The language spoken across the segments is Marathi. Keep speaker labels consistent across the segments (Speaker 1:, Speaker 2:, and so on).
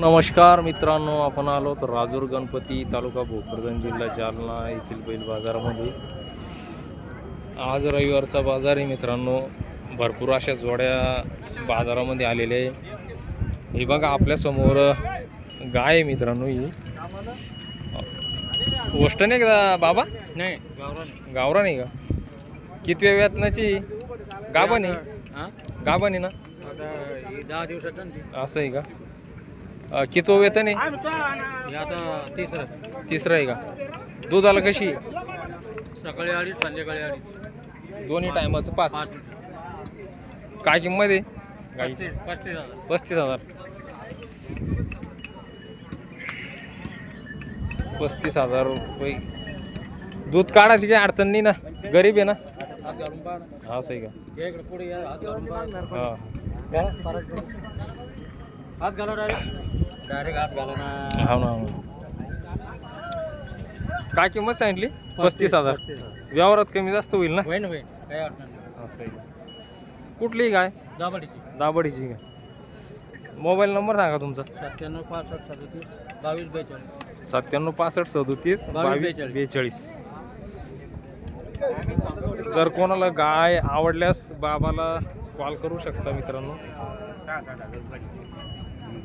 Speaker 1: नमस्कार मित्रांनो आपण आलो तर राजूर गणपती तालुका भोकरगंज जिल्हा जालना येथील बैल बाजारामध्ये. आज रविवारचा बाजार आहे मित्रांनो. भरपूर अशा जोड्या बाजारामध्ये आलेल्या आहे. हे बघा आपल्यासमोर गाय आहे मित्रांनो ही. गोष्ट नाही का बाबा?
Speaker 2: नाही गावरान
Speaker 1: गावरा नाही का? कितव्या वेतनाची? गाभण आहे. गाभण आहे ना?
Speaker 2: दहा दिवसात.
Speaker 1: असं आहे का? अं, कितवं वेतन आहे
Speaker 2: ही आता तिसरं.
Speaker 1: तिसरं आहे का? दुधाला कशी?
Speaker 2: सकाळी अडीच संध्याकाळी अडीच.
Speaker 1: दोन्ही टायमाचं पाच.
Speaker 2: पाच.
Speaker 1: काय किंमत आहे? गाईची
Speaker 2: पस्तीस पस्तीस हजार.
Speaker 1: पस्तीस हजार. पस्तीस हजार रुपये. दूध काढायची काही अडचण नाही ना? गरीब आहे ना?
Speaker 2: हात घालून पाहा ना.
Speaker 1: असं आहे का?
Speaker 2: हे इकडे पुढे या हात घालून पाहा
Speaker 1: हा.
Speaker 2: परत. हात डायरेक्ट हात घाला ना.
Speaker 1: हा ना हो ना. काय किंमत सांगितली? पस्तीस हजार. व्यवहारात कमी जास्त होईल ना?
Speaker 2: होईन होईन. काही अडचण नाही.
Speaker 1: असं आहे. का कुठली गाय?
Speaker 2: दाबाडीची
Speaker 1: दाबडीची का मोबाईल नंबर सांगा तुमचा.
Speaker 2: सत्त्याण्णव पासष्ट सदतीस बावीस बेचाळीस.
Speaker 1: सत्त्याण्णव पासष्ट सदोतीस
Speaker 2: बावीस
Speaker 1: बेचाळीस. जर कोणाला गाय आवडल्यास बाबाला कॉल करू शकता मित्रांनो.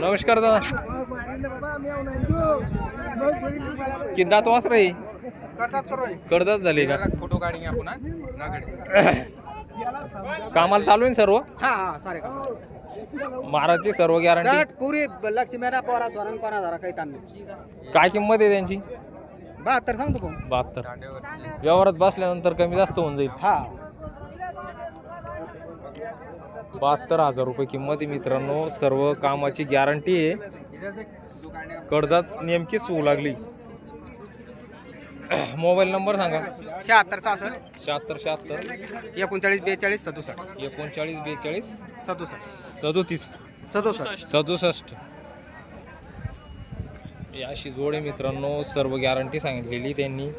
Speaker 1: नमस्कार दादा. किती दात वासर आहे कडदात झाली का?
Speaker 2: फोटो काढी आपण
Speaker 1: कामाला चालू आहे सर्व?
Speaker 2: हा हा सारे का
Speaker 1: महाराजची सर्व गॅरंटी
Speaker 2: पुरी लक्ष्मीरा पोरा स्वरण कोणा जरा काही ताण
Speaker 1: काय किंमत आहे त्यांची?
Speaker 2: बहात्तर सांगतो
Speaker 1: बहात्तर. व्यवहारात बसल्यानंतर कमी जास्त होऊन जाईल.
Speaker 2: हा.
Speaker 1: बहात्तर हजार रुपये किंमत आहे मित्रांनो. सर्व कामाची गॅरंटी आहे. कडदात नेमकीच होऊ लागली. मोबाईल नंबर सांगा.
Speaker 2: शहात्तर सहासष्ट.
Speaker 1: शहात्तर शहात्तर.
Speaker 2: एकोणचाळीस बेचाळीस सदुसष्ट.
Speaker 1: एकोणचाळीस बेचाळीस.
Speaker 2: सदुसष्ट.
Speaker 1: सदोतीस.
Speaker 2: सदुसष्ट.
Speaker 1: सदुसष्ट. अशी जोड आहे मित्रांनो. सर्व गॅरंटी सांगितलेली त्यांनी.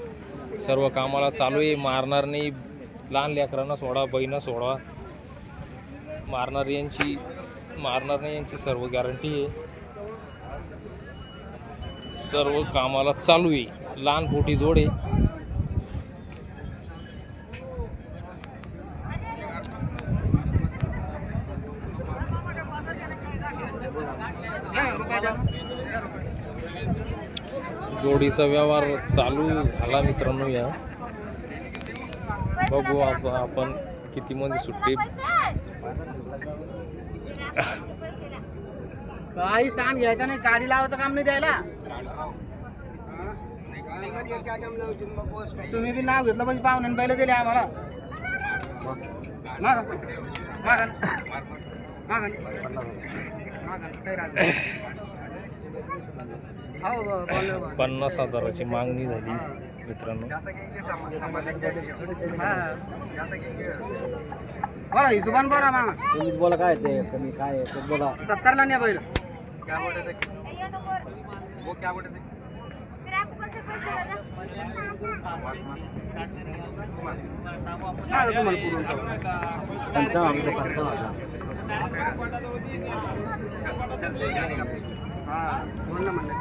Speaker 1: सर्व कामाला चालू आहे. मारणार नाही. लहान लेकरांना सोडा बहिणा सोडा. मारणार यांची मारणार नाही यांची सर्व गॅरंटी आहे. सर्व कामाला चालू आहे. लहान पोटी जोड आहे. जोडीचा व्यवहार चालू झाला मित्रांनो या. बघू आता आपण किती म्हणजे सुट्टी.
Speaker 2: काही स्थान घ्यायचं नाही. गाडी लावायचं काम नाही द्यायला. तुम्ही बी नाव घेतलं पाहिजे पाहुणे पहिले दिले आम्हाला. मागा. मागा. मागा. मागा. काही राहत
Speaker 1: पन्नास हजाराची मागणी झाली मित्रांनो
Speaker 2: हा. बोला हिशोबान बोला मामा
Speaker 3: तुम्हीच बोला काय ते कमी काय आहे ते बोला
Speaker 2: सत्तरला नाही बैल हा, तुम्हाला.
Speaker 3: पंचावन्न पंचावन्न हजार.
Speaker 2: हा बोल ना म्हणलं